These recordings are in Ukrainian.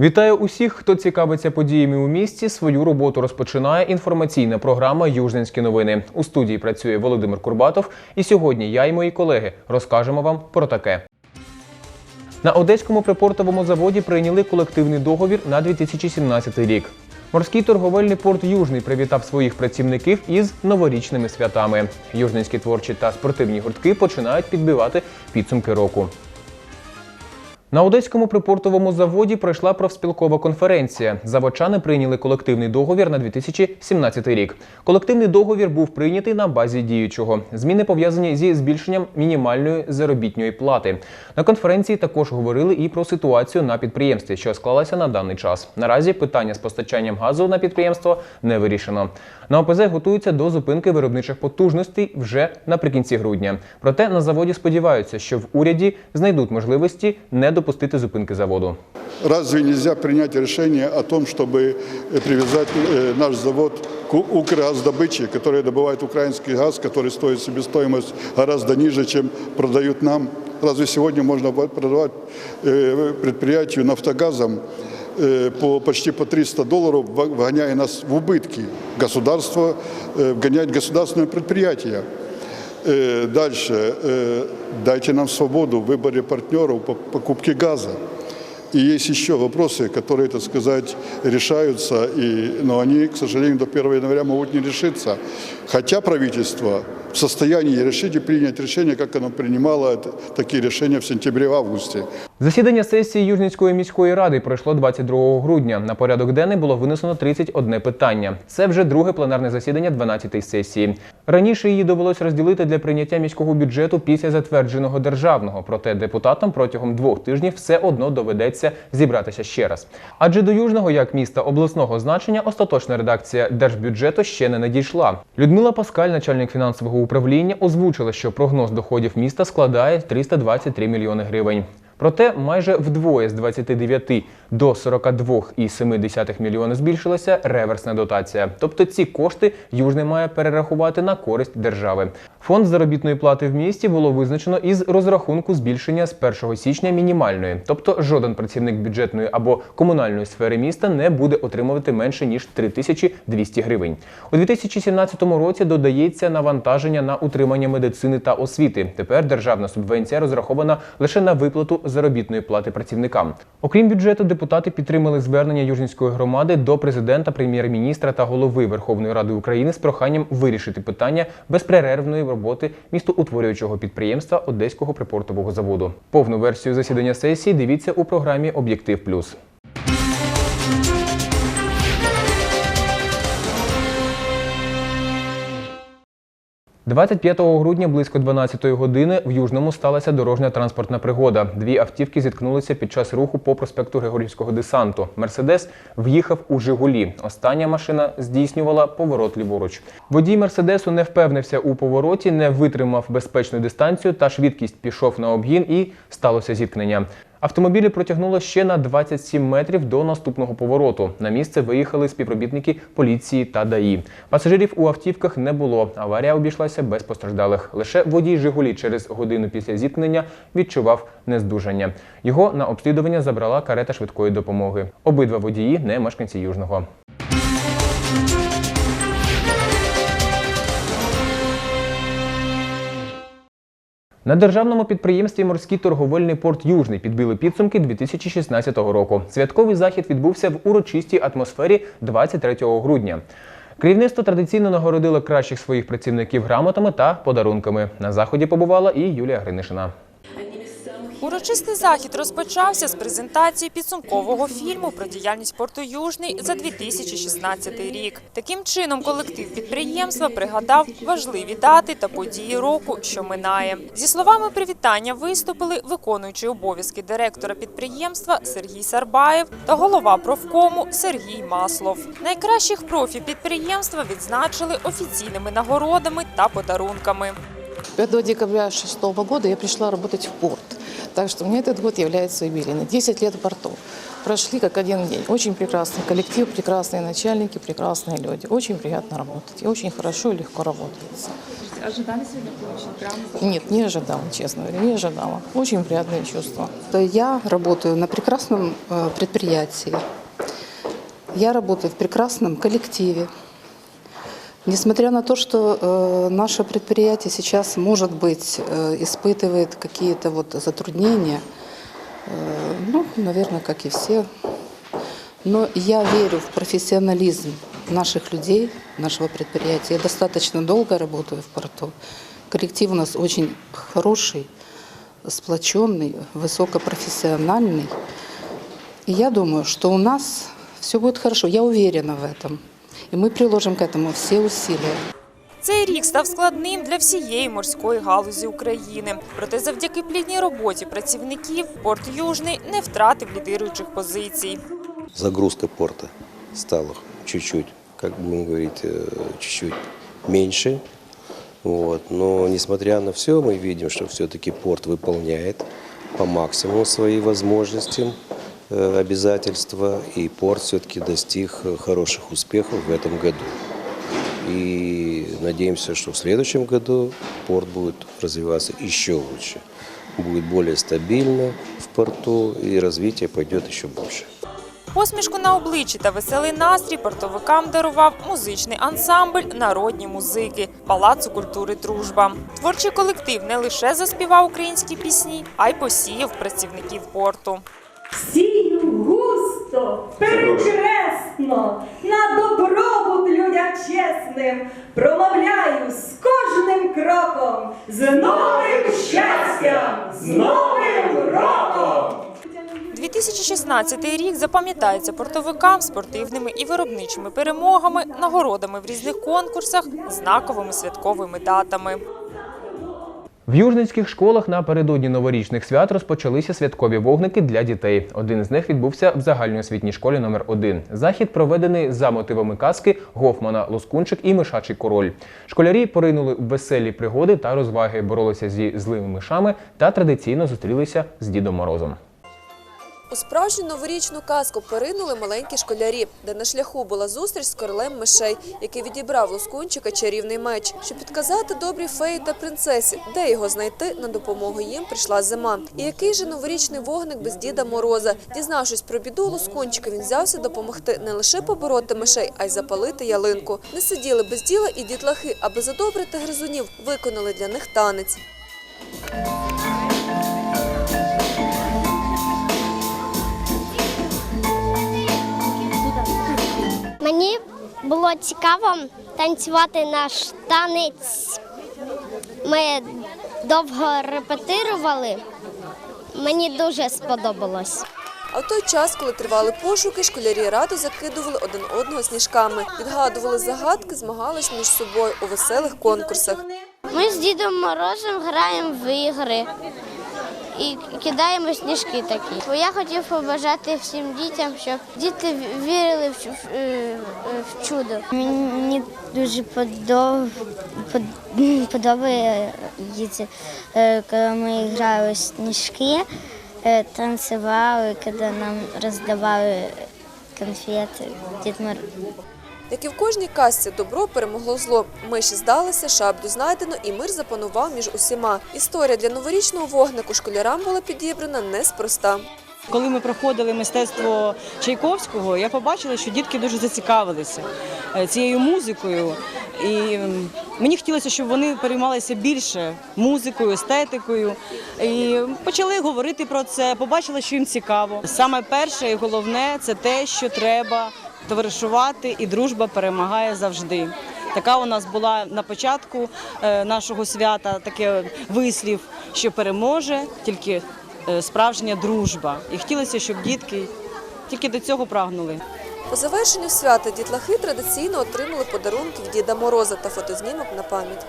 Вітаю усіх, хто цікавиться подіями у місті. Свою роботу розпочинає інформаційна програма Южненські новини. У студії працює Володимир Курбатов. І сьогодні я і мої колеги розкажемо вам про таке. На одеському припортовому заводі прийняли колективний договір на 2017 рік. Морський торговельний порт Южний привітав своїх працівників із новорічними святами. Южненські творчі та спортивні гуртки починають підбивати підсумки року. На одеському припортовому заводі пройшла профспілкова конференція. Заводчани прийняли колективний договір на 2017 рік. Колективний договір був прийнятий на базі діючого. Зміни пов'язані зі збільшенням мінімальної заробітної плати. На конференції також говорили і про ситуацію на підприємстві, що склалася на даний час. Наразі питання з постачанням газу на підприємство не вирішено. На ОПЗ готуються до зупинки виробничих потужностей вже наприкінці грудня. Проте на заводі сподіваються, що в уряді знайдуть можливості не допустити зупинки заводу. Разве нельзя принять решение о том, чтобы э, привязать э, наш завод к У- Укргаздобыче, который добывает украинский газ, который стоит себестоимость гораздо ниже, чем продают нам? Разве сегодня можно по- продавать э, предприятию «Нафтогазом» э, по почти по 300 долларов, вгоняя нас в убытки? Государство э, вгоняет государственное предприятие. Э, Дальше. Э, Дайте нам свободу в выборе партнеров по покупке газа. И есть еще вопросы, которые, так сказать, решаются, и, но они, к сожалению, до 1 января могут не решиться. Хотя правительство в состоянии решить и принять решение, как оно принимало такие решения в сентябре-августе. Засідання сесії Южницької міської ради пройшло 22 грудня. На порядок денний було винесено 31 питання. Це вже друге пленарне засідання 12-ї сесії. Раніше її довелось розділити для прийняття міського бюджету після затвердженого державного. Проте депутатам протягом двох тижнів все одно доведеться зібратися ще раз. Адже до южного як міста обласного значення остаточна редакція держбюджету ще не надійшла. Людмила Паскаль, начальник фінансового управління, озвучила, що прогноз доходів міста складає 323 мільйони гривень. Проте майже вдвоє з 29 до 42,7 мільйона збільшилася реверсна дотація. Тобто ці кошти Южний має перерахувати на користь держави. Фонд заробітної плати в місті було визначено із розрахунку збільшення з 1 січня мінімальної. Тобто жоден працівник бюджетної або комунальної сфери міста не буде отримувати менше ніж 3200 гривень. У 2017 році додається навантаження на утримання медицини та освіти. Тепер державна субвенція розрахована лише на виплату заробітної плати працівникам. Окрім бюджету, депутати підтримали звернення Южнівської громади до президента, прем'єр-міністра та голови Верховної Ради України з проханням вирішити питання безперервної роботи містоутворюючого підприємства Одеського припортового заводу. Повну версію засідання сесії дивіться у програмі Об'єктив Плюс. 25 грудня близько 12 години в Южному сталася дорожня транспортна пригода. Дві автівки зіткнулися під час руху по проспекту Григорівського десанту. Мерседес в'їхав у Жигулі. Остання машина здійснювала поворот ліворуч. Водій Мерседесу не впевнився у повороті, не витримав безпечну дистанцію та швидкість пішов на обгін і сталося зіткнення. Автомобілі протягнуло ще на 27 метрів до наступного повороту. На місце виїхали співробітники поліції та ДАІ. Пасажирів у автівках не було. Аварія обійшлася без постраждалих. Лише водій Жигулі через годину після зіткнення відчував нездужання. Його на обслідування забрала карета швидкої допомоги. Обидва водії не мешканці Южного. На державному підприємстві Морський торговельний порт Южний підбили підсумки 2016 року. Святковий захід відбувся в урочистій атмосфері 23 грудня. Керівництво традиційно нагородило кращих своїх працівників грамотами та подарунками. На заході побувала і Юлія Гринишина. Урочистий захід розпочався з презентації підсумкового фільму про діяльність порту Южний за 2016 рік. Таким чином, колектив підприємства пригадав важливі дати та події року, що минає. Зі словами привітання виступили виконуючий обов'язки директора підприємства Сергій Сарбаєв та голова профкому Сергій Маслов. Найкращих профі підприємства відзначили офіційними нагородами та подарунками. 5 декабря 2006 года я пришла работать в порт. Так что мне этот год является юбилейный. 10 лет в порту. Прошли как один день. Очень прекрасный коллектив, прекрасные начальники, прекрасные люди. Очень приятно работать. И очень хорошо и легко работается. ожидали сегодня получить грамоту? Нет, не ожидала, честно говоря, не ожидала. Очень приятные чувства. Я работаю на прекрасном э, предприятии. Я работаю в прекрасном коллективе. Несмотря на то, что э, наше предприятие сейчас, может быть, э, испытывает какие-то вот затруднения, э, ну, наверное, как и все, но я верю в профессионализм наших людей, нашего предприятия. Я достаточно долго работаю в порту. Коллектив у нас очень хороший, сплоченный, высокопрофессиональный. И я думаю, что у нас все будет хорошо. Я уверена в этом. И мы приложим к этому все усилия. Цей рік став складним для всієї морської галузі України. Проте завдяки плідній роботі працівників порт Южний не втратив лідируючих позицій. загрузка порта стала чуть-чуть, как будем говорить, э, чуть-чуть меньше. Вот. Но несмотря на все, мы видим, что все-таки порт выполняет по максимуму свои возможности, э, обязательства, и порт все-таки достиг э, хороших успехов в этом году. И надеемся, что в следующем году порт будет развиваться еще лучше, будет более стабильно в порту, и развитие пойдет еще больше. Посмішку на обличчі та веселий настрій портовикам дарував музичний ансамбль Народні музики Палацу культури Дружба. Творчий колектив не лише заспівав українські пісні, а й посіяв працівників порту. Сію густо, перечесно, на добробут людям чесним, промовляю з кожним кроком, з новим щастям, з новим роком! 2016 рік запам'ятається портовикам спортивними і виробничими перемогами, нагородами в різних конкурсах, знаковими святковими датами. В южницьких школах напередодні новорічних свят розпочалися святкові вогники для дітей. Один з них відбувся в загальноосвітній школі номер 1 Захід проведений за мотивами казки Гофмана Лоскунчик і Мишачий король. Школярі поринули в веселі пригоди та розваги, боролися зі злими мишами та традиційно зустрілися з Дідом Морозом. У справжню новорічну казку поринули маленькі школярі, де на шляху була зустріч з королем мишей, який відібрав лоскунчика чарівний меч. Щоб підказати добрій феї та принцесі, де його знайти, на допомогу їм прийшла зима. І який же новорічний вогник без Діда Мороза? Дізнавшись про біду лоскунчика, він взявся допомогти не лише побороти мишей, а й запалити ялинку. Не сиділи без діла і дітлахи, аби задобрити гризунів, виконали для них танець. Мені було цікаво танцювати наш танець. Ми довго репетирували. Мені дуже сподобалось. А в той час, коли тривали пошуки, школярі радо закидували один одного сніжками, відгадували загадки, змагались між собою у веселих конкурсах. Ми з Дідом Морозом граємо в ігри і кидаємо сніжки такі. Бо я хотів побажати всім дітям, щоб діти вірили е, в чудо. Мені дуже подоб... подобається, е, коли ми грали сніжки, е, танцювали, коли нам роздавали конфети. Дід Мороз. Як і в кожній казці, добро перемогло зло. Миші здалися, шаблю знайдено, і мир запанував між усіма. Історія для новорічного вогнику школярам була підібрана неспроста. Коли ми проходили мистецтво Чайковського, я побачила, що дітки дуже зацікавилися е, цією музикою. І мені хотілося, щоб вони переймалися більше музикою, естетикою. І почали говорити про це, побачила, що їм цікаво. Саме перше і головне це те, що треба товаришувати, і дружба перемагає завжди. Така у нас була на початку е, нашого свята таке вислів, що переможе тільки е, справжня дружба. І хотілося, щоб дітки тільки до цього прагнули. По завершенню свята дітлахи традиційно отримали подарунки від Діда Мороза та фотознімок на пам'ять.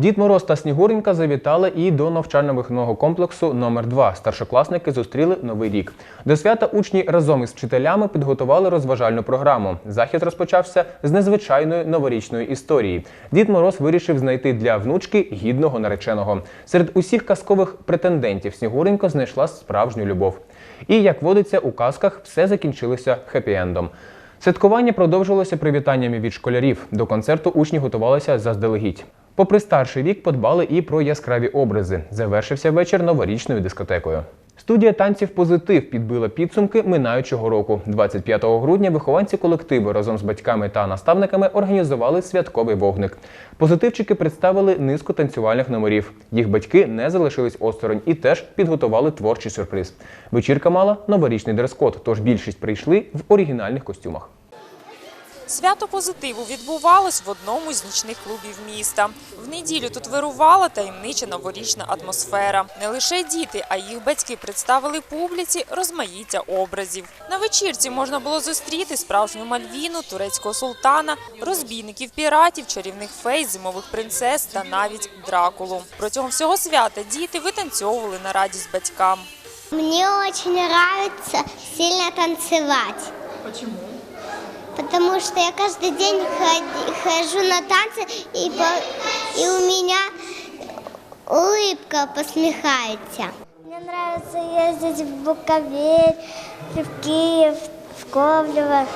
Дід Мороз та Снігуренька завітали і до навчально-виховного комплексу номер 2 Старшокласники зустріли новий рік. До свята учні разом із вчителями підготували розважальну програму. Захід розпочався з незвичайної новорічної історії. Дід Мороз вирішив знайти для внучки гідного нареченого. Серед усіх казкових претендентів Снігуренька знайшла справжню любов. І як водиться у казках, все закінчилося хеппі-ендом. Святкування продовжилося привітаннями від школярів. До концерту учні готувалися заздалегідь. Попри старший вік, подбали і про яскраві образи. Завершився вечір новорічною дискотекою. Студія танців Позитив підбила підсумки минаючого року. 25 грудня вихованці колективу разом з батьками та наставниками організували святковий вогник. Позитивчики представили низку танцювальних номерів. Їх батьки не залишились осторонь і теж підготували творчий сюрприз. Вечірка мала новорічний дрес-код, тож більшість прийшли в оригінальних костюмах. Свято позитиву відбувалось в одному з нічних клубів міста. В неділю тут вирувала таємнича новорічна атмосфера. Не лише діти, а й їх батьки представили публіці розмаїття образів. На вечірці можна було зустріти справжню мальвіну, турецького султана, розбійників піратів, чарівних фей, зимових принцес та навіть дракулу. Протягом всього свята діти витанцьовували на радість батькам. Мне очень нравится сильно танцевать. Почему? Потому что я каждый день ходи- хожу на танцы, и, по- и у меня улыбка посмехается. Мне нравится ездить в Буковель, в Киев, в Ковлево.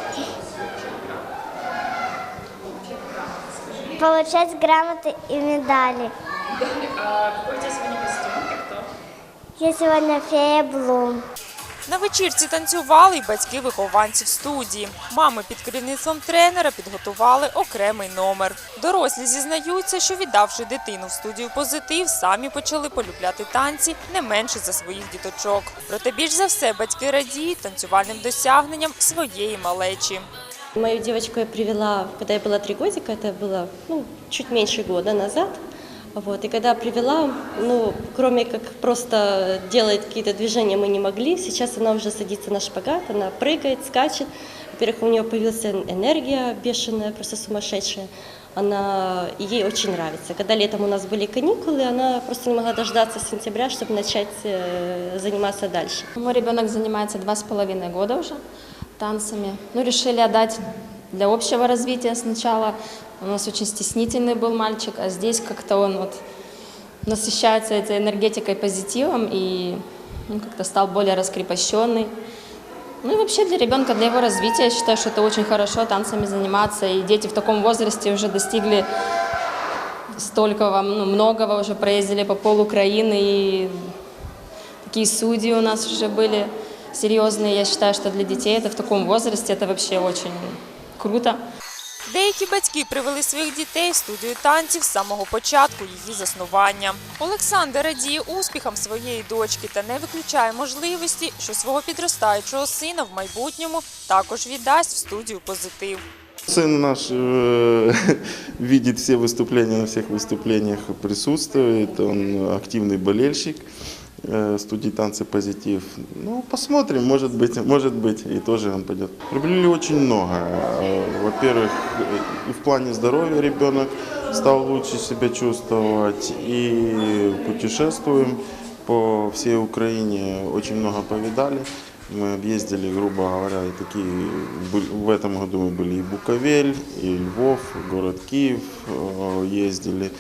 Получать грамоты и медали. А какой у тебя сегодня костюм? Ты кто? Я сегодня фея Блум. На вечірці танцювали й батьки вихованців студії. Мами під керівництвом тренера підготували окремий номер. Дорослі зізнаються, що віддавши дитину в студію позитив, самі почали полюбляти танці не менше за своїх діточок. Проте більш за все батьки радіють танцювальним досягненням своєї малечі. Мою девочку я привела, когда ей было три годика, это было ну, чуть меньше года назад. Вот, и когда привела, ну, кроме как просто делать какие-то движения мы не могли, сейчас она уже садится на шпагат, она прыгает, скачет. Во-первых, у нее появилась энергия бешеная, просто сумасшедшая. Она, и ей очень нравится. Когда летом у нас были каникулы, она просто не могла дождаться сентября, чтобы начать э, заниматься дальше. Мой ребенок занимается два с половиной года уже танцами. Ну, решили отдать для общего развития сначала. У нас очень стеснительный был мальчик, а здесь как-то он вот насыщается этой энергетикой, позитивом и ну, как-то стал более раскрепощенный. Ну и вообще для ребенка, для его развития, я считаю, что это очень хорошо танцами заниматься. И дети в таком возрасте уже достигли столько вам, ну, многого уже проездили по пол Украины, и такие судьи у нас уже были серьезные. Я считаю, что для детей это в таком возрасте это вообще очень круто. Деякі батьки привели своїх дітей в студію танців з самого початку її заснування. Олександр радіє успіхам своєї дочки та не виключає можливості, що свого підростаючого сина в майбутньому також віддасть в студію позитив. Сын наш э, видит все выступления, на всех выступлениях присутствует, он активный болельщик э, студии «Танцы позитив». Ну, посмотрим, может быть, может быть, и тоже он пойдет. Приобрели очень много. Э, Во-первых, и в плане здоровья ребенок стал лучше себя чувствовать, и путешествуем по всей Украине, очень много повидали. Мы объездили, грубо говоря, и такие, были- в этом году мы были и Буковель, и Львов, и город Киев э, ездили.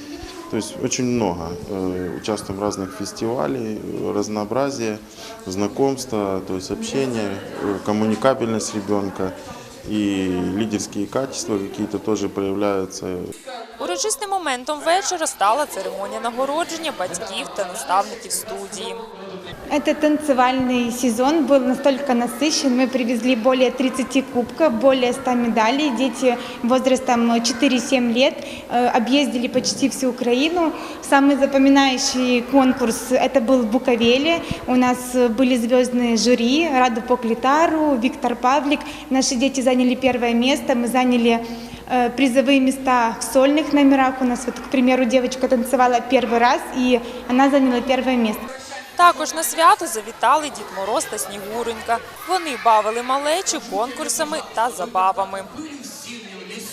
То есть очень много. Э, Участвуем в разных фестивалей, э, разнообразие, знакомства, то есть общение, э, коммуникабельность ребенка и лидерские качества какие-то тоже проявляются. Урочистим моментом вечора стала церемонія нагородження батьків та наставників студії. Этот танцевальный сезон был настолько насыщен. Мы привезли более 30 кубков, более 100 медалей. Дети возрастом 4-7 лет э, объездили почти всю Украину. Самый запоминающий конкурс это был в Буковеле. У нас э, были звездные жюри Раду Поклитару, Виктор Павлик. Наши дети заняли первое место. Мы заняли э, призовые места в сольных номерах. У нас, вот, к примеру, девочка танцевала первый раз, и она заняла первое место. Також на свято завітали Дід Мороз та Снігуренька. Вони бавили малечу конкурсами та забавами.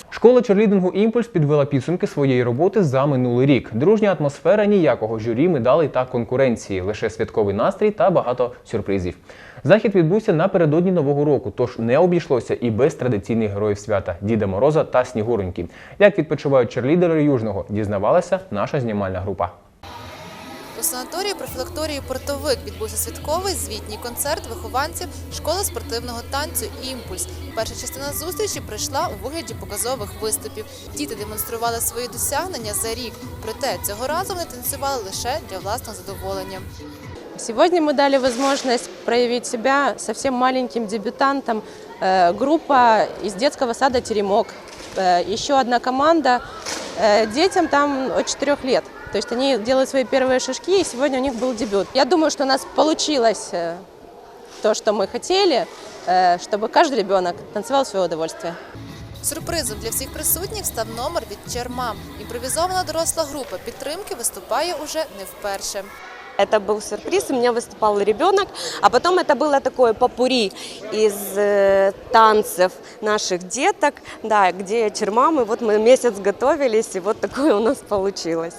Школа черлідингу Імпульс підвела підсумки своєї роботи за минулий рік. Дружня атмосфера ніякого журі, медалей та конкуренції, лише святковий настрій та багато сюрпризів. Захід відбувся напередодні нового року, тож не обійшлося і без традиційних героїв свята Діда Мороза та Снігуреньки. Як відпочивають черлідери Южного, дізнавалася наша знімальна група. У санаторії профілакторії «Портовик» відбувся святковий звітній концерт вихованців школи спортивного танцю «Імпульс». Перша частина зустрічі прийшла у вигляді показових виступів. Діти демонстрували свої досягнення за рік. Проте цього разу вони танцювали лише для власного задоволення. Сегодня мы дали возможность проявить себя совсем маленьким дебютантам. Э, Группа из детского сада «Теремок». Э, Еще одна команда. Э, Детям там от 4 лет. То есть они делают свои первые шажки, и сегодня у них был дебют. Я думаю, что у нас получилось э, то, что мы хотели, э, чтобы каждый ребенок танцевал в свое удовольствие. Сюрпризом для всіх присутніх став номер від Чермам. Імпровізована доросла група підтримки виступає уже не вперше. Это был сюрприз, у меня выступал ребенок, а потом это было такое попури из э, танцев наших деток, да, где чермамы, вот мы месяц готовились, и вот такое у нас получилось.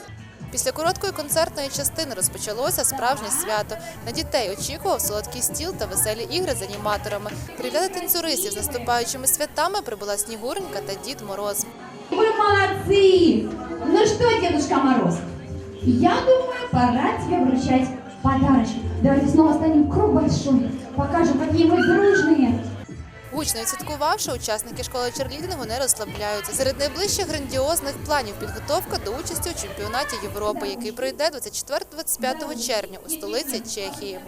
Після короткої концертної частини розпочалося справжнє свято. На дітей очікував солодкий стіл та веселі ігри з аніматорами. Привітати танцюристів з наступаючими святами прибула Снігуренька та Дід Мороз. Вы молодцы! Ну что, Дедушка Мороз, я думаю, пора тебе вручать подарочек. Давайте снова станем в круг большой, покажем, какие мы дружные. Гучно відсвяткувавши, учасники школи черлідингу не розслабляються. Серед найближчих грандіозних планів підготовка до участі у чемпіонаті Європи, який пройде 24-25 червня у столиці Чехії.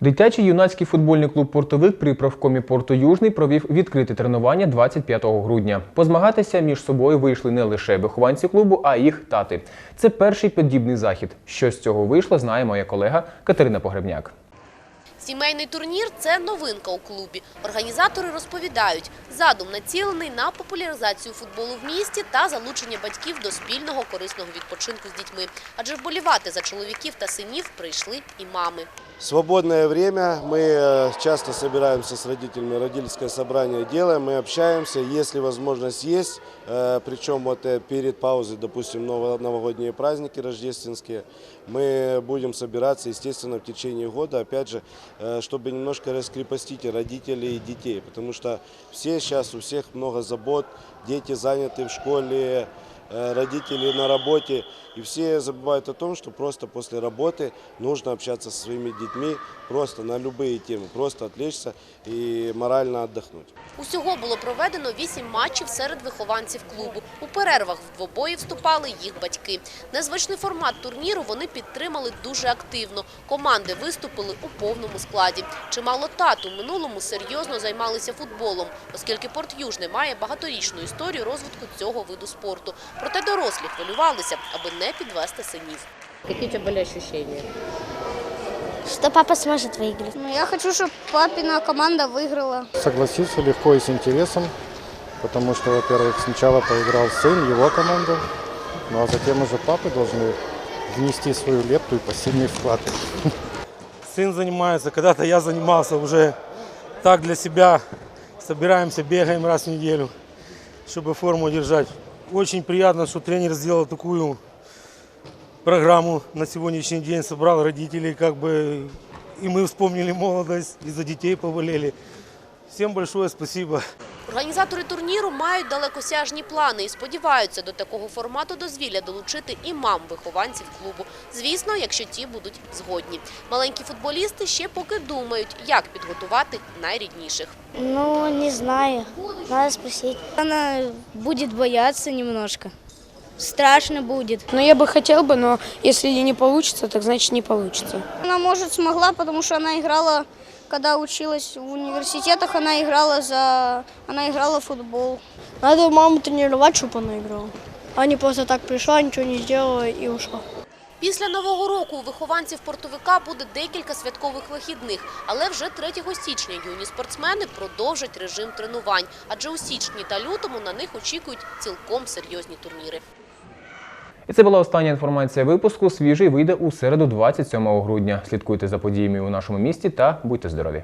Дитячий юнацький футбольний клуб Портовик при правкомі Порту Южний провів відкрите тренування 25 грудня. Позмагатися між собою вийшли не лише вихованці клубу, а й їх тати. Це перший подібний захід. Що з цього вийшло, знає моя колега Катерина Погребняк. Сімейний турнір це новинка у клубі. Організатори розповідають, задум націлений на популяризацію футболу в місті та залучення батьків до спільного корисного відпочинку з дітьми. Адже вболівати за чоловіків та синів прийшли і мами. В свободное время мы э, часто собираемся с родителями, родительское собрание делаем, мы общаемся, если возможность есть, э, причем вот э, перед паузой, допустим, ново- новогодние праздники рождественские, мы будем собираться, естественно, в течение года, опять же, э, чтобы немножко раскрепостить и родителей и детей, потому что все сейчас, у всех много забот, дети заняты в школе, э, родители на работе, и все забывают о том, что просто после работы нужно общаться со своими детьми, просто на любые темы, просто отвлечься и морально отдохнуть. Усього було проведено вісім матчів серед вихованців клубу. У перервах в двобої вступали їх батьки. Незвичний формат турніру вони підтримали дуже активно. Команди виступили у повному складі. Чимало тат у минулому серйозно займалися футболом, оскільки Порт Южний має багаторічну історію розвитку цього виду спорту. Проте дорослі хвилювалися, аби не підвести синів. Какие у тебя были ощущения? Что папа сможет выиграть. Ну, я хочу, чтобы папина команда выиграла. Согласился легко и с интересом, потому что, во-первых, сначала поиграл сын, его команда, ну а затем уже папы должны внести свою лепту и пассивный вклад. Сын занимается, когда-то я занимался уже так для себя. Собираемся, бегаем раз в неделю, чтобы форму держать. Очень приятно, что тренер сделал такую программу на сегодняшний день, собрал родителей, как бы и мы вспомнили молодость, и за детей поболели. Всем большое спасибо. Організатори турніру мають далекосяжні плани і сподіваються до такого формату дозвілля долучити і мам вихованців клубу. Звісно, якщо ті будуть згодні. Маленькі футболісти ще поки думають, як підготувати найрідніших. Ну, не знаю. Надо спросить. Она будет бояться немножко. Страшно будет. Ну, я бы хотел бы, но если не получится, так значит не получится. Она, может, смогла, потому что она играла, когда училась в университетах, она играла за... Она играла в футбол. Надо маму тренировать, чтобы она играла. А не просто так пришла, ничего не сделала и ушла. Після Нового року у вихованців портовика буде декілька святкових вихідних, але вже 3 січня юні спортсмени продовжать режим тренувань, адже у січні та лютому на них очікують цілком серйозні турніри. І це була остання інформація випуску. Свіжий вийде у середу, 27 грудня. Слідкуйте за подіями у нашому місті та будьте здорові.